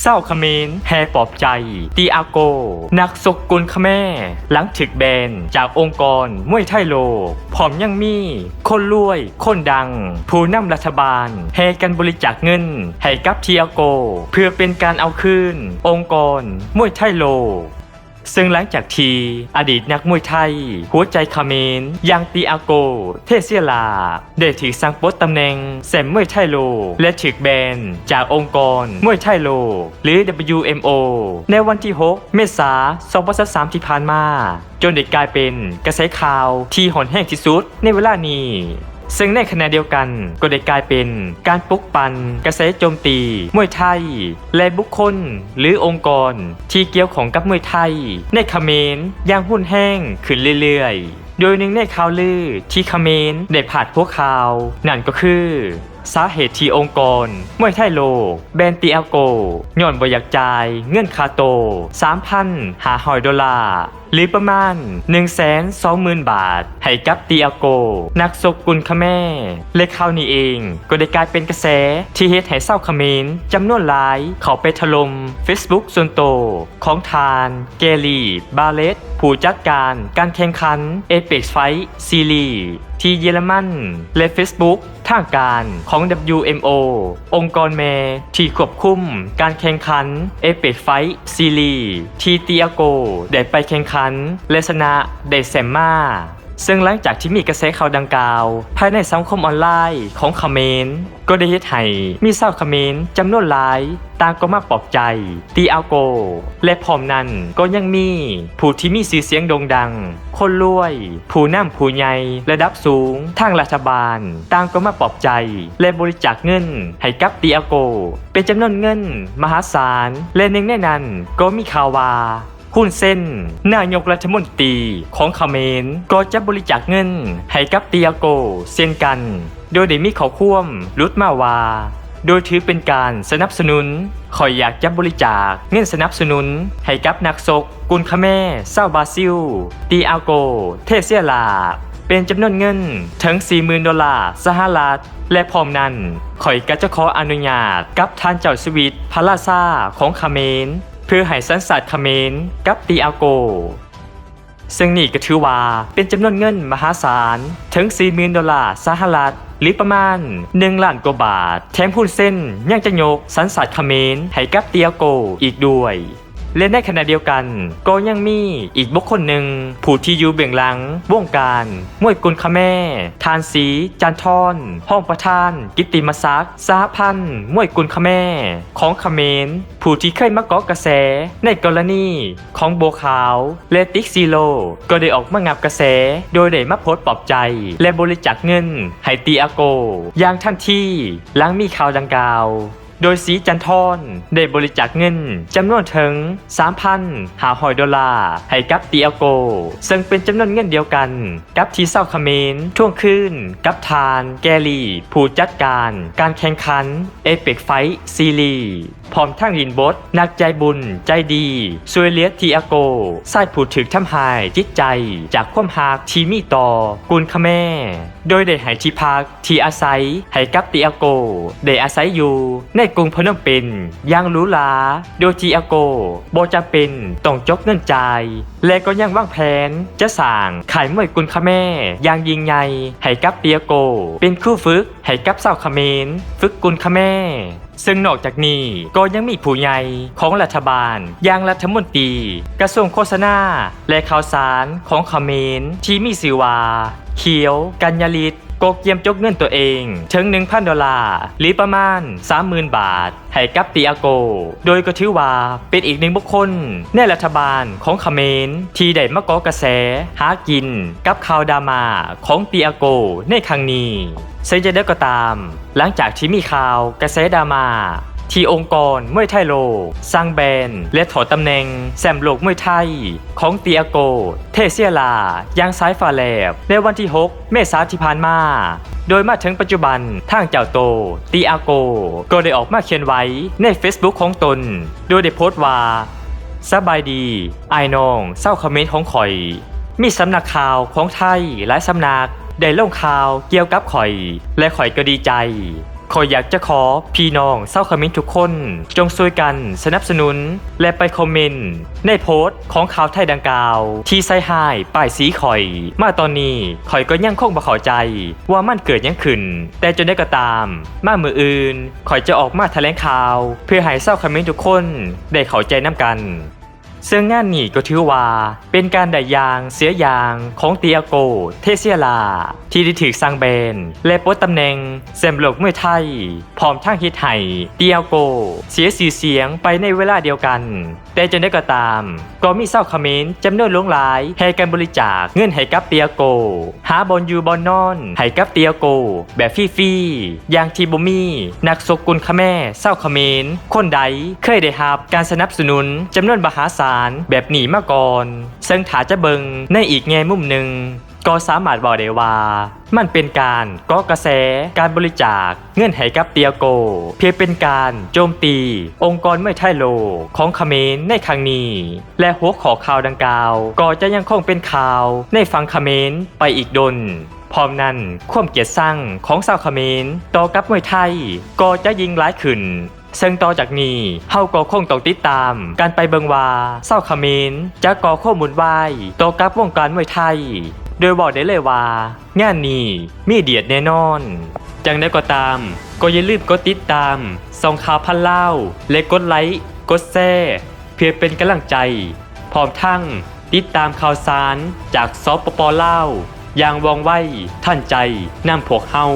เศร้าเขมรแฮปอบใจตีอาโก นักสกกุลขแม่หลังถึกแบนจากองค์กรมวยไทยโลกผอมยังมี คนรวย คนดัง ผู้นำรัฐบาลแฮกันบริจาคเงินให้กับทีอาโก เพื่อเป็นการเอาคืนองค์กรมวยไทยโลก ซึ่งหลังจากทีอดีตนักมวยไทย หัวใจคาเมรยังตีอาโก เทเซียลา ได้ถือสังปลดตำแหน่งแซมมวยไทยโลกและถึกแบนจากองค์กรมวยไทยโลกหรือ WMO ในวันที่ 6 เมษายน 2023 ที่ผ่านมา จนได้กลายเป็นกระแสข่าวที่หอนแห้งที่สุดในเวลานี้ ซึ่งในขณะเดียวกันก็ได้กลายเป็นการปลุกปั่นกระแสโจมตีมวยไทย และบุคคล หรือองค์กร ที่เกี่ยวของกับมวยไทย ในเขมรอย่างหุ่นแห้งขึ้นเรื่อยๆ โดยหนึ่งในข่าวลือที่เขมรได้ผ่านพวกข่าว นั่นก็คือสาเหตุที่องค์กรมวยไทยโลก แบนตีอาโกย่อนบอยากจ่าย เงินคาโต3,000หาหอยดอลลาร์ หรือประมาณ 120,000 บาท ให้กับตีอาโก นักสกุลขแม่และข่าวนี้เองก็ได้กลายเป็นกระแสที่เฮ็ดให้เศร้าเขมรจำนวนหลายเขาไปถล่ม Facebook ส่วนโตวของทาน เกลีบาเลตผู้จัดการการแข่งขัน Apex Fight Series ที่เยอรมันและ Facebook ทางการของ WMO องค์กรแมที่ควบคุมการแข่งขัน Apex Fight Series ที่ตียโกได้ไปแข่งขันและชนะได้แซมมาซึ่งหลังจากที่มีกระแสข่าวดังกล่าว ภายในสังคมออนไลน์ของเขมรก็ได้เฮ็ดให้มีชาวเขมรจำนวนหลายต่างก็มาปลอบใจ ตีอาโก และพร้อมนั้นก็ยังมี ผู้ที่มีชื่อเสียงโด่งดัง คนรวย ผู้นำผู้ใหญ่ระดับสูง ทางรัฐบาลต่างก็มาปลอบใจ และบริจาคเงิน ให้กับตีอาโก เป็นจำนวนเงิน มหาศาลและหนึ่งในนั้นก็มีข่าวว่า คุณเส้น นายกรัฐมนตรีของเขมรก็จะบริจาคเงิน ให้กับเตียโกเช่นกัน โดยได้มีข้อควมรุดมาว่าโดยถือเป็นการสนับสนุนขอยอยากจะบริจาคเงินสนับสนุน ให้กับนักซกกุลคาแม่เซาบาซิล ตีอาโก เทเซียลา เป็นจำนวนเงินถึง 40,000 ดอลลาร์สหรัฐ และพร้อมนั้นข่อยก็จะขออนุญาตกับท่านเจ้าสวิตพาลาซาของคาเมร เพื่อให้สันสัตว์เขมรกับตีอาโก ซึ่งนี่ก็ถือว่าเป็นจำนวนเงินมหาศาล ถึง 40,000 ดอลลาร์สหรัฐหรือประมาณ 1 ล้านกว่าบาท แถมหุ้นเส้นยังจะยกสันสัตว์เขมรให้กับเตียโกอีกด้วย และในขณะเดียวกัน ก็ยังมีอีกบุคคลหนึ่งผู้ที่อยู่เบื้องหลัง วงการมวยกุลคแม่ ทานสีจันทอนห้องประธาน กิตติมศักดิ์สหพันธ์มวยกุลคแม่ ของขเขมรผู้ที่เคยมาเกาะกระแส ในกรณีของโบขาวและติ๊กซีโล ก็ได้ออกมางับกระแส โดยได้มาโพสต์ปลอบใจ และบริจาคเงินให้ตีอาโกอย่างทันทีหลังมีข่าวดังกล่าว โดยสีจันทอนได้บริจาคเงินจำนวนถึง3,000หาหอยดอลลาร์ให้กับตีอโก ซึ่งเป็นจำนวนเงินเดียวกัน กับที่เศร้าเมรท่วงคืนกับทาน แกลีผู้จัดการ การแข่งขันเอเปกไฟซีรีพร้อมทั้งลินบดนักใจบุญ ใจดีช่วยเลียทีอโกสายผู้ถึกทำหายจิตใจจากความหากที่มีต่อกุลคแม่ โดยได้หายที่พักที่อาศัยให้กับตีอาโก ได้อาศัยอยู่ในกรุงพนมเปญอย่างหรูหราโดยทีอาโกบ่จำเป็นต้องจกเงินจ่ายและก็ยังวางแผนจะสร้างขายมวยกุลคแม่อย่างยิงใหญ่ให้กับเตียโก เป็นคู่ฝึกให้กับสาวเมรฝึกกุลคแม่ซึ่งนอกจากนี้ก็ยังมีผู้ใหญ่ของรัฐบาลอย่างรัฐมนตรี กระทรวงโฆษณาและข่าวสารของเขมรที่มีสื่อว่า เขียว กัญญาลิตโกเกียมจกเงินตัวเองถึง1,000ดอลลาร์หรือประมาณ 30,000 บาท ให้กับตีอาโก โดยก็ถือว่าเป็นอีกหนึ่งบุคคล ในรัฐบาลของเขมรที่ได้มาก่อกระแส หากินกับข่าวดามาของตีอาโกในครั้งนี้ซึ่งจะได้ก็ตาม หลังจากที่มีข่าวกระแสดามา ที่องค์กรมวยไทยโลก สร้างแบนและถอดตำแหน่งแซมโลกมวยไทย ของเตียโก เทเซียลา ยังสายฟาแลบ ในวันที่ 6 เมษายนที่ผ่านมา โดยมาถึงปัจจุบันทางเจ้าโตตีอาโก ก็ได้ออกมาเขียนไว้ใน Facebook ของตน โดยได้โพสต์ว่าสบายดีไอ้น้องเศร้าคอมเมนต์ของข่อย มีสำนักข่าวของไทยหลายสำนักได้ลงข่าวเกี่ยวกับข่อย และข่อยก็ดีใจ ขอยอยากจะขอพี่น้องเศร้าคอมเมนต์ทุกคน จงช่วยกันสนับสนุน และไปคอมเมนต์ในโพสต์ของข่าวไทยดังกล่าว ที่ใส่หายป้ายสีข่อย มาตอนนี้ข่อยก็ยังคงบ่เข้าใจ ว่ามันเกิดยังขึ้น แต่จนได้ก็ตาม มามืออื่นข่อยจะออกมาแถลงข่าว เพื่อให้เศร้าคอมเมนต์ทุกคน ได้เข้าใจน้ำกัน ซึ่งงานนี้ก็ถือว่า เป็นการได้ยางเสียยางของเตียโก เทเซียลา ที่ได้ถือสร้างแบน และปดตำแหน่งแซมโลกเมื่อไทย พร้อมทั้งฮิตไห้เตียโก เสียสีเสียงไปในเวลาเดียวกัน แต่จนได้ก็ตาม ก็มีเศร้าคอมเขมนต์จำนวนหลวงหลายให้การบริจาคเงินให้กับเตียโก หาบอลยูบอลนอนให้กับเตียโก แบบฟรีๆอย่างที่บ่มีนักสกุลคแม่เศร้าคอมเขมนต์คนใดเคยได้รับการสนับสนุนจำนวนมหาศาลแบบหนีมาก่อน ซึ่งถาจะเบิงในอีกแง่มุมหนึ่งก็สามารถบอกได้ว่า มันเป็นการก่อกระแสการบริจาคเงื่อนให้กับเตียโก เพียงเป็นการโจมตี องค์กรไม่ไทยโลของเขมรในครั้งนี้ และหัวข้อข่าวดังกล่าว ก็จะยังคงเป็นข่าวในฝั่งเขมรไปอีกดนพร้อมนั้นความเกลียดสั่งของชาวเขมรต่อกับมวยไทย ก็จะยิ่งร้ายขึ้น ซึ่งต่อจากนี้เฮาก็คงต้องติดตาม การไปเบิงว่าเศร้าขมรจะก่อข้อมูลวายต่อกับวงการมวยไทย โดยบอกได้เลยว่า งานนี้มีเดียดแน่นอน จังได้ก็ตาม ก็อย่าลืมกดติดตามส่องข่าวพันเล่า และกดไลค์กดแชร์เพื่อเป็นกำลังใจ พร้อมทั้งติดตามข่าวสารจากซอปปลาอย่างว่องไวท่านใจนำพวกเฮา